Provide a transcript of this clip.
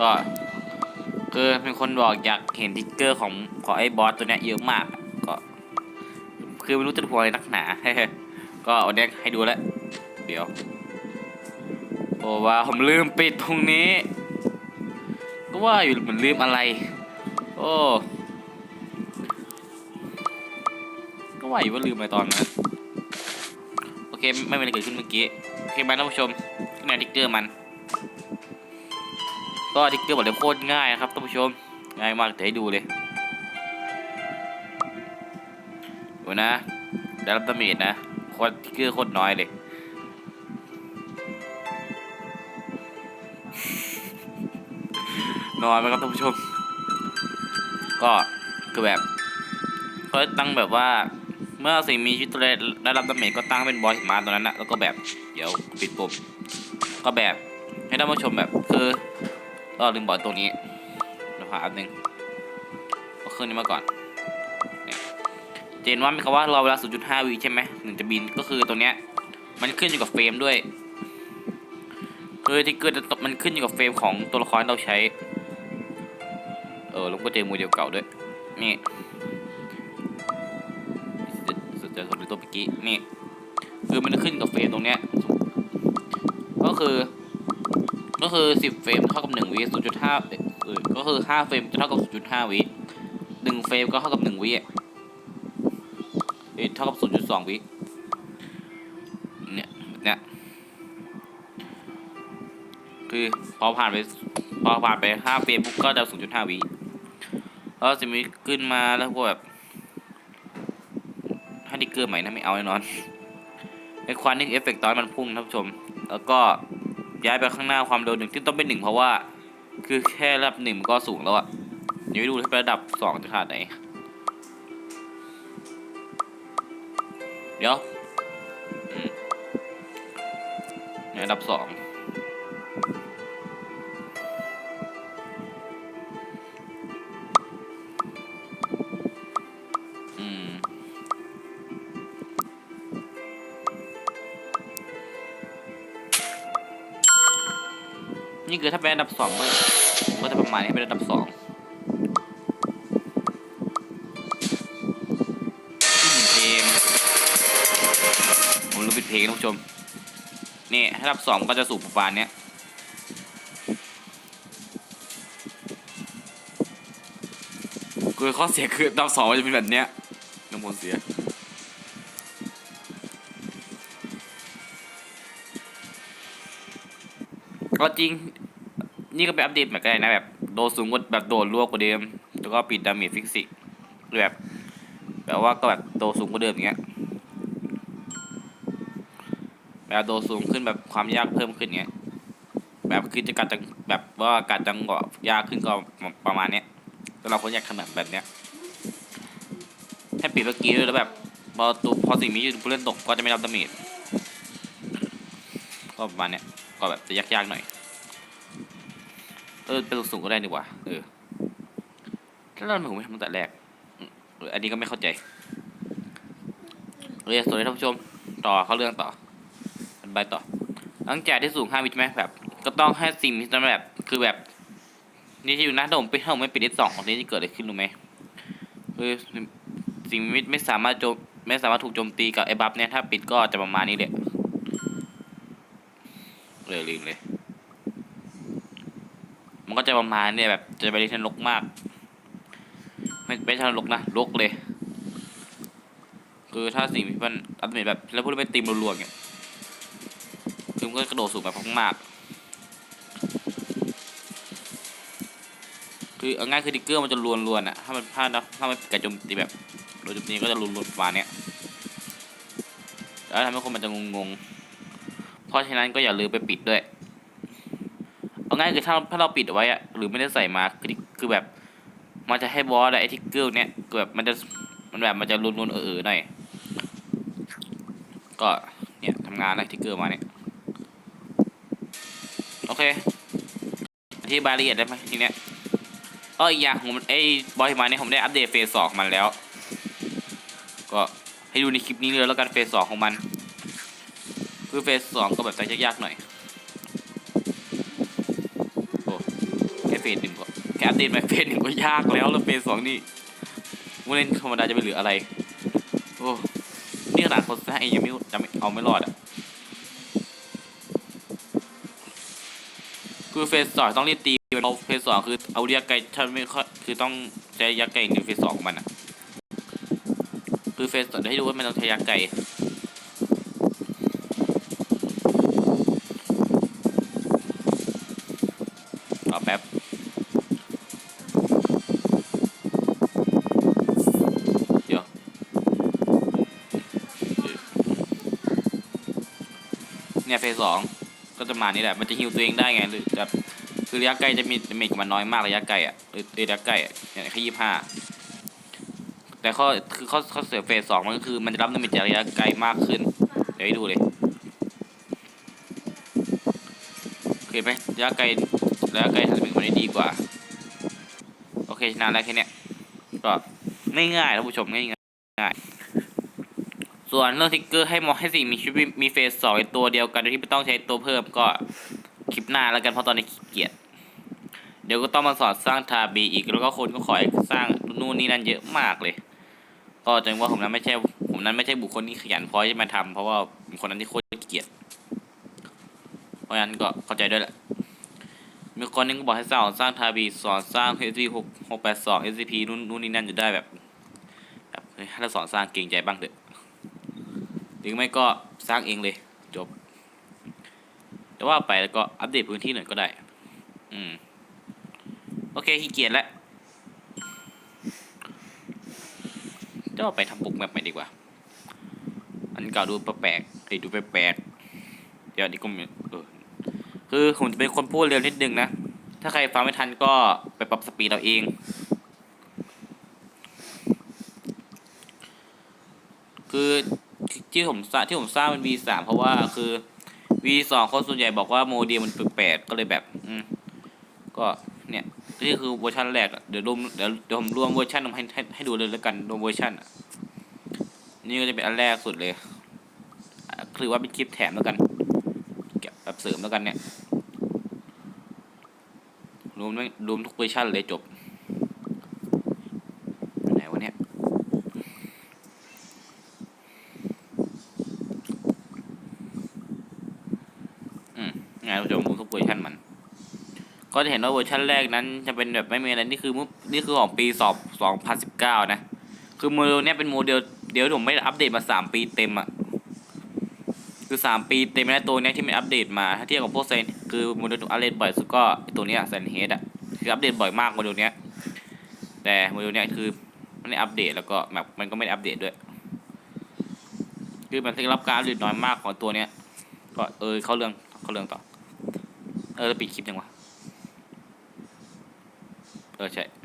ก็คือมีคนบอกอยากเห็นทิกเกอร์ของของไอ้บอสตัวเนี้ยเยอะมาก ก็ คือไม่รู้จะพูดอะไรนักหนา ก็เอาเนี้ยให้ดูแล้ว เดี๋ยว โอ้ว่าผมลืมปิดตรงนี้ ก็ว่าอยู่เหมือนลืมอะไร โอ้ก็ว่าอยู่ว่าลืมอะไปตอนนั้นโอเคไม่เป็นอะไรเกิดขึ้นเมื่อกี้โอเคไหมท่านผู้ชมข้างในทิกเกอร์มัน ก็ทิกเกอร์บอกเลยโคตรง่ายนะครับท่านผู้ชม ง่ายมากเดี๋ยวให้ดูเลยดูนะได้รับดาเมจนะโคตรทิกเกอร์โคตรน้อยเลยนอนไหมครับท่านผู้ชม ก็คือแบบเขาตั้งแบบว่า เมื่อสิ่งมีชีวิตตัวใดได้รับดาเมจก็ตั้งเป็นบอสมะตัวนั้นนะแล้วก็แบบเดี๋ยวปิดปุ่มก็แบบให้ท่านผู้ชมแบบคือ ก็ลืมบอกตัวนี้เดี๋ยวหาอันหนึ่งก็ขึ้นนี้มาก่อนเจนว่ามีคำว่ารอเวลา 0.5วิใช่ไหมถึงจะบินก็คือตัวเนี้ยมันขึ้นอยู่กับเฟรมด้วยคือที่เกิดมันขึ้นอยู่กับเฟรมของตัวละครที่เราใช้ เออแล้วก็เจอโมเดลเก่าด้วย นี่สุดเจอคนตัวเมื่อกี้นี่ คือมันจะขึ้นกับเฟรมตรงเนี้ยก็คือ ก็คือสิบเฟรมเท่ากับหนึ่งวิศูนย์จุดห้าเออก็คือห้าเฟรมจะเท่ากับศูนย์จุดห้าวิหนึ่งเฟรมก็เท่ากับหนึ่งวิเอ้ยเท่ากับศูนย์จุดสองวิเนี่ยเนี้ยคือพอผ่านไปพอผ่านไปห้าเฟรมปุ๊บก็จะศูนย์จุดห้าวิแล้วจะมีขึ้นมาแล้วพวกแบบถ้าดิเกอร์ใหม่นะไม่เอาแน่นอนไอควันนี่เอฟเฟกต์ตอนมันพุ่งท่านผู้ชม แล้วก็ ย้ายไปข้างหน้าความเร็วหนึ่งที่ต้องเป็นหนึ่งเพราะว่า คือแค่ระดับหนึ่งก็สูงแล้วอะเดี๋ยวไปดูที่ระดับสองจะขาดไหน เดี๋ยวระดับสอง นี่คือถ้าเป็นอันดับสองก็ก็จะประมาณนี้เป็นอันดับสองเพลงผมรู้ป็นเพลงท่านผู้ชมนี่ถ้าอันดับสองก็จะสูงประมาณเนี้ยคือข้อเสียคืออันดับสองมันจะเป็นแบบเนี้ยน้ำมันเสียก็จริง นี่ก็เป็นอัปเดตเหมือนกันนะแบบโดนสูงกว่าแบบโดนลวกกว่าเดิม แล้วก็ปิดดาเมจฟิสิกส์แบบแบบว่าก็แบบโดนสูงกว่าเดิมอย่างเงี้ยแบบโดนสูงขึ้นแบบความยากเพิ่มขึ้นเงี้ยแบบคือจะการจังแบบว่าการจังหวะยากขึ้นก็ประมาณเนี้ยสำหรับคนอยากทำแบบแบบเนี้ยให้ปิดเมื่อกี้ด้วยแล้วแบบพอตัวพอสิ่งมีอยู่ผู้เล่นตกก็จะไม่รับดาเมจก็ประมาณเนี้ยก็แบบจะยากๆหน่อย เออเป็นสูงๆก็ได้ดีกว่าเออถ้าเราหนูไม่ทำตั้งแต่แรกเอออันนี้ก็ไม่เข้าใจเรียสวัสดีท่านผู้ชมต่อเข้าเรื่องต่ออันไปต่อ หลังจากที่สูงห้าวิใช่ไหมแบบ ก็ต้องให้สิ่งที่ต้องแบบคือแบบ นี่ที่อยู่นะถ้าผมไปถ้าผมไม่ปิดที่สองของนี้จะเกิดอะไรขึ้นรู้ไหมคือสิ่งมิตไม่สามารถโจมไม่สามารถถูกโจมตีกับไอ้บัฟเนี่ยถ้าปิดก็จะประมาณนี้แหละเลยลืมเลย มันก็จะประมาณเนี่ยแบบจะไปที่ทันลกมาก ไม่ไม่ใช่ทันลกนะลกเลย คือถ้าสิ่งที่มันอัปเดตแบบแล้วพูดไม่ตีมรัวๆเนี่ยคือมันก็กระโดดสูงแบบมากๆคือเอาง่ายคือดิกเกอร์มันจะลวนๆอะถ้ามันพลาดนะถ้ามันกระโจมตีแบบโดนโจมตีก็จะลวนๆประมาณเนี้ยแล้วทำให้คนมันจะงงๆเพราะฉะนั้นก็อย่าลืมไปปิดด้วย ง่ายคือถ้าถ้าเราปิดเอาไว้อะหรือไม่ได้ใส่มาคือคือแบบ มันจะให้บอสอะไอ้ทิกเกิลเนี่ยคือแบบมันจะมันแบบมันจะรุนๆเออๆหน่อยก็เนี่ยทำงานแล้วทิกเกอร์มาเนี่ยโอเคอธิบายละเอียดได้ไหมทีเนี้ยเอออีกอย่างผมไอ้บอสมาเนี่ยผมได้อัปเดตเฟสสองมันแล้ว ก็ให้ดูในคลิปนี้เลยแล้วกันเฟสสองของมัน คือเฟสสองก็แบบจะยากๆหน่อย สหนึ่งก็แค่อัปเดตใหม่เฟสหนึ่งก็ยากแล้วแล้วเฟสสองนี่ผู้เล่นธรรมดาจะไปเหลืออะไร โอ้นี่ขนาดคนสร้างเองยังไม่จะไม่เอาไม่รอดอะคือเฟสสองต้องรีบตีเราเฟสสองคือเอาเรียกไกลถ้าไม่ค่อยคือต้องใช้ยักไก่ในเฟสสองมันอะคือเฟสสองเดี๋ยวให้ดูว่ามันต้องใช้ยักไก่รอแป๊บ เนี่ยเฟสสองก็จะมานี่แหละ มันจะฮิวตัวเองได้ไงหรือจะคือระยะไกลจะมีจะมีกับมันน้อยมากระยะไกลอะเออระยะไกลอะเนี่ยแค่ยี่ห้าแต่ข้อคือข้อข้อเสียเฟสสองมันก็คือมันจะรับดาเมจจากระยะไกลมากขึ้น เดี๋ยวให้ดูเลยเห็นไหมระยะไกลระยะไกลทำให้มันได้ดีกว่า โอเคชนะแล้วแค่นี้ก็ง่ายๆท่านผู้ชมง่ายๆ ส่วนเรื่องทิกเกอร์ให้มองให้สิ่งมีชีวิตมีเฟสสองตัวเดียวกันโดยที่ไม่ต้องใช้ตัวเพิ่มก็คลิปหน้าแล้วกันเพราะตอนนี้ขี้เกียจเดี๋ยวก็ต้องมาสอนสร้างทาบีอีกแล้วก็คนก็ขอให้สร้างนู่นนี่นั่นเยอะมากเลย ก็จังว่าผมนั้นไม่ใช่ผมนั้นไม่ใช่บุคคลที่ขยันพอที่จะมาทำเพราะว่าเป็นคนนั้นที่โคตรขี้เกียจเพราะฉะนั้นก็เข้าใจด้วยแหละมีคนนึงก็บอกให้สอนสร้างทาบีสอนสร้าง SCP หกหกแปดสอง SCP นู่นนู่นนี่นั่นจะได้แบบแบบเฮ้ยถ้าสอนสร้างเก่งใจบ้างเถอะ รือไม่ก็สร้างเองเลยจบ แต่ว่าไปแล้วก็อัปเดตพื้นที่หน่อยก็ได้ อืม โอเคขี้เกียจแล้วจะไปทำบุกแบบใหม่ดีกว่า อันเก่าดูแปลกๆเฮ้ดูแปลกๆเดี๋ยวอันนี้ก็มีเออคือผมจะเป็นคนพูดเร็วนิดนึงนะ ถ้าใครฟังไม่ทันก็ไปปรับสปีดเราเอง คือ ที่ผมสร้างที่ผมสร้างเป็น V สามเพราะว่าคือ V สองคนส่วนใหญ่บอกว่าโมเดลมันแปลกๆก็เลยแบบ อืมก็เนี่ยนี่คือเวอร์ชันแรกเดี๋ยวรวมเดี๋ยวเดี๋ยวผมรวมเวอร์ชันให้ให้ให้ดูเลยแล้วกันรวมเวอร์ชันนี่ก็จะเป็นอันแรกสุดเลยคือว่าเป็นคลิปแถมแล้วกันแบบเสริมแล้วกันเนี่ยรวมรวมทุกเวอร์ชันเลยจบ ไหนวะเนี่ย อืมงานผู้ชมรวมทุกเวอร์ชันมัน ก็จะเห็นว่าเวอร์ชันแรกนั้น จะเป็นแบบไม่มีอะไรนี่คือมุนี่คือของปีสอบสองพันสิบเก้านะ คือโมเดลเนี้ยเป็นโมเดลเดี๋ยวผมไม่อัปเดตมาสามปีเต็มอะคือสามปีเต็มแล้วตัวเนี้ยที่ไมันอัปเดตมาถ้าเทียบกับพวกเซนคือโมเดลอัปเดตบ่อยสุดก็ตัวเนี้ยเซนเฮดอะคืออัปเดตบ่อยมากโมเดลเนี้ยแต่โมเดลเนี้ยคือไม่ได้อัปเดตแล้วก็แบบมันก็ไม่ได้อัปเดตด้วย คือมันได้รับการอัปเดตน้อยมากของตัวเนี้ยก็เออเข้าเรื่องเข้าเรื่องต่อเออปิดคลิปยังวะ เออใช่